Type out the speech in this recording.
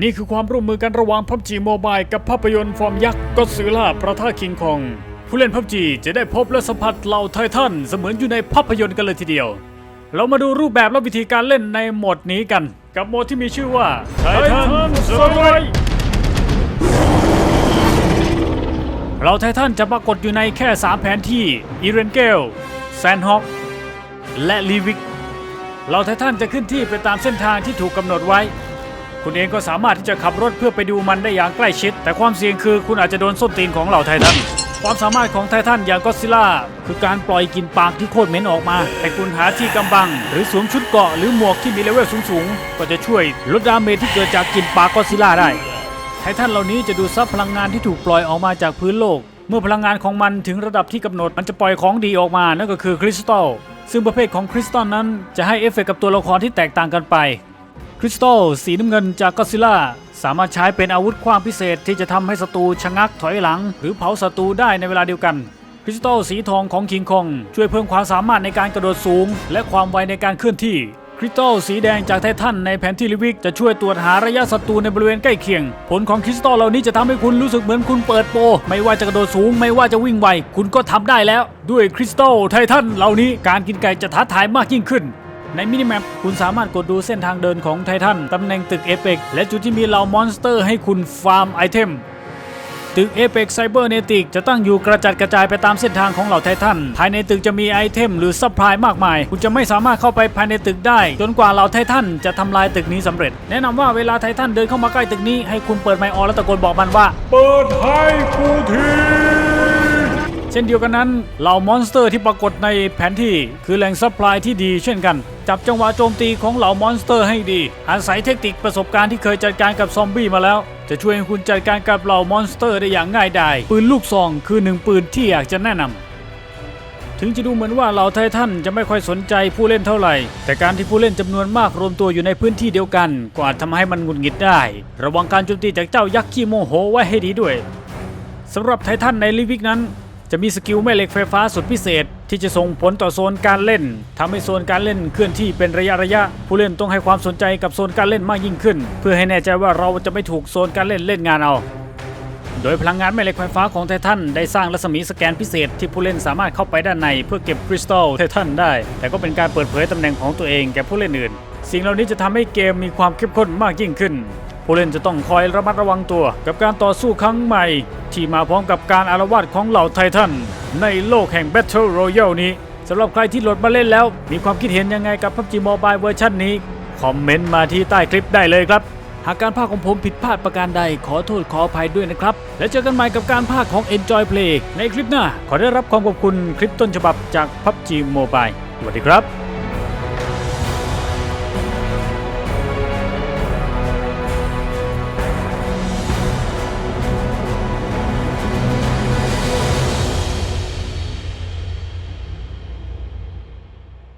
นี่คือความร่วมมือกันระหว่าง PUBG Mobile กับภาพยนตร์ฟอร์มยักษ์ก็สือล่าประท่าคิงคอง ผู้เล่น PUBG จะได้พบและสัมผัสเหล่าไททันเสมือนอยู่ในภาพยนตร์กันเลยทีเดียว เรามาดูรูปแบบและวิธีการเล่นในโหมดนี้กัน กับโหมดที่มีชื่อว่า Titan Survive เราไททันจะปรากฏอยู่ในแค่ 3 แผนที่อีเรนเกลแซนฮอกและลีวิกเราไททันจะขึ้นที่ไปตามเส้นทางที่ถูกกำหนดไว้ คุณเองก็สามารถที่จะขับรถเพื่อไปดูมันได้อย่างใกล้ชิด แต่ความเสี่ยงคือคุณอาจจะโดนส้นตีนของเหล่าไททัน ความสามารถของไททันอย่างก็ซิล่าคือการปล่อยกลินปากที่โคตรเหม็นออกมาให้คุณหาที่กำบัง หรือสวมชุดเกราะหรือหมวกที่มีเลเวลสูงๆ ก็จะช่วยลดดาเมจที่เกิดจากกลินปากก็ซิล่าได้ ไททันเหล่านี้จะดูดซับพลังงานที่ถูกปล่อยออกมาจากพื้นโลก เมื่อพลังงานของมันถึงระดับที่กำหนดมันจะปล่อยของดีออกมา นั่นก็คือคริสตัล ซึ่งประเภทของคริสตัลนั้นจะให้เอฟเฟกต์กับตัวละครที่แตกต่างกันไป คริสตัลสีน้ำเงินจากก็อดซิล่าสามารถใช้เป็นอาวุธขว้างพิเศษที่จะทำให้ศัตรูชะงักถอยหลัง หรือเผาศัตรูได้ในเวลาเดียวกันคริสตัลสีทองของคิงคอง ช่วยเพิ่มความสามารถในการกระโดดสูง และความไวในการเคลื่อนที่คริสตัลสีแดงจากไททันในแผนที่ลิวิกจะช่วยตรวจหาระยะศัตรูในบริเวณใกล้เคียง ผลของคริสตัลเหล่านี้จะทำให้คุณรู้สึกเหมือนคุณเปิดโป ไม่ว่าจะกระโดดสูงไม่ว่าจะวิ่งไว คุณก็ทำได้แล้ว ด้วยคริสตัลไททันเหล่านี้การกินไก่จะท้าทายมากยิ่งขึ้น ในมินิแมปคุณสามารถกดดูเส้นทางเดินของไททันตำแหน่งตึกเอเปกและจุดที่มีเหล่ามอนสเตอร์ให้คุณฟาร์มไอเทมตึกเอเปกไซเบอร์เนติกจะตั้งอยู่กระจัดกระจายไปตามเส้นทางของเหล่าไททัน ภายในตึกจะมีไอเทมหรือซัพพลายมากมาย คุณจะไม่สามารถเข้าไปภายในตึกได้ จนกว่าเหล่าไททันจะทำลายตึกนี้สำเร็จ แนะนำว่าเวลาไททันเดินเข้ามาใกล้ตึกนี้ให้คุณเปิดไมค์ออนและตะโกนบอกมันว่า เปิดให้กูที เช่นเดียวกันนั้นเหล่ามอนสเตอร์ที่ปรากฏในแผนที่คือแหล่งซัพพลายที่ดีเช่นกัน จับจังหวะโจมตีของเหล่ามอนสเตอร์ให้ดี อาศัยเทคนิคประสบการณ์ที่เคยจัดการกับซอมบี้มาแล้ว จะช่วยให้คุณจัดการกับเหล่ามอนสเตอร์ได้อย่างง่ายดายปืนลูกซองคือหนึ่งปืนที่อยากจะแนะนำถึงจะดูเหมือนว่าเหล่าไททันจะไม่ค่อยสนใจผู้เล่นเท่าไหร่ แต่การที่ผู้เล่นจำนวนมากรวมตัวอยู่ในพื้นที่เดียวกันก็อาจทำให้มันหงุดหงิดได้ ระวังการโจมตีจากเจ้ายักษ์ขี้โมโหไว้ให้ดีด้วยสำหรับไททันในลิวิกนั้น จะมีสกิลแม่เหล็กไฟฟ้าสุดพิเศษ ที่จะส่งผลต่อโซนการเล่นทำให้โซนการเล่นเคลื่อนที่เป็นระยะระยะ ผู้เล่นต้องให้ความสนใจกับโซนการเล่นมากยิ่งขึ้น เพื่อให้แน่ใจว่าเราจะไม่ถูกโซนการเล่นเล่นงานเอาโดยพลังงานแม่เหล็กไฟฟ้าของไททันได้สร้างรัศมีสแกนพิเศษที่ผู้เล่นสามารถเข้าไปด้านในเพื่อเก็บคริสตัลไททันได้ แต่ก็เป็นการเปิดเผยตำแหน่งของตัวเองแก่ผู้เล่นอื่น สิ่งเหล่านี้จะทำให้เกมมีความเข้มข้นมากยิ่งขึ้น ผู้เล่นจะต้องคอยระมัดระวังตัวกับการต่อสู้ครั้งใหม่ ที่มาพร้อมกับการอารวาสของเหล่าไททัน ในโลกแห่ง Battle Royale นี้สำหรับใครที่โหลดมาเล่นแล้ว มีความคิดเห็นยังไงกับ PUBG Mobile เวอร์ชันนี้ คอมเมนต์มาที่ใต้คลิปได้เลยครับ หากการพากย์ของผมผิดพลาดประการใดขอโทษขออภัยด้วยนะครับ แล้วเจอกันใหม่กับการพากย์ของ Enjoy Play ในคลิปหน้า ขอได้รับความขอบคุณคลิปต้นฉบับจาก PUBG Mobile สวัสดีครับ